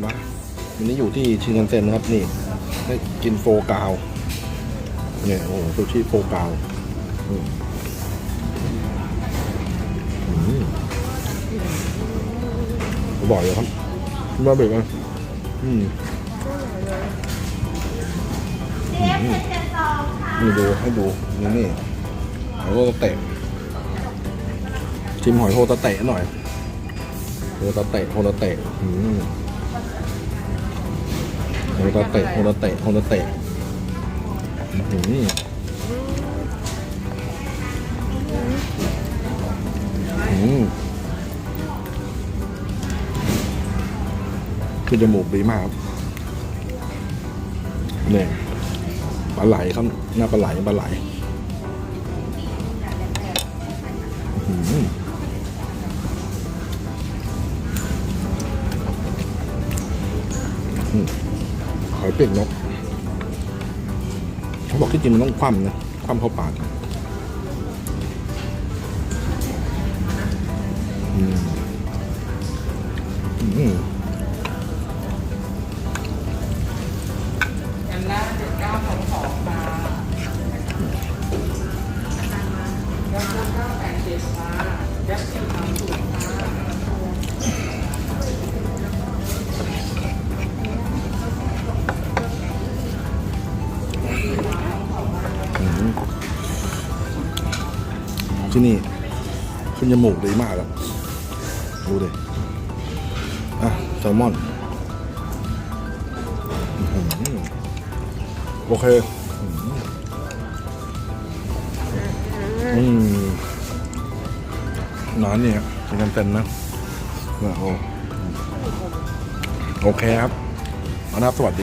มาวันนี้อยู่ที่ชินคันเซ็นนะครับนี่ได้กินโฟกาวเนี่ยโอ้โหซูชิโฟกาวอืมอืมอร่อยเลยครับมาเบรกมาอืมนี่ดูให้ดูนี่นี่หอยโฮตเตะชิมหอยโฮตาเตะหน่อยโฮตาเตะโฮตาเตะอืม โฮตาเตะโฮตาเตะโฮตาเตะอื้อหืมคือจมูกดีมากครับเนี่ยปลาไหลครับหน้าปลาไหลปลาไหลอื้อ หอยเป็ดนกเขาบอกที่จริงมันต้องคว่ำนะคว่ำเข้าปากอืมอืมยันล่าเจ็ดเก้าสองสองมายันล่าเก้าแปดเจ็ดมายันสี่สามศู ที่นี่ ขึ้นจมูกดีมากอะดูดิอะแซลมอนโอเคอืมร้านเนี่ยเป็นกันเต็นนะโอ้โหโอเคครับอนะครับสวัสดี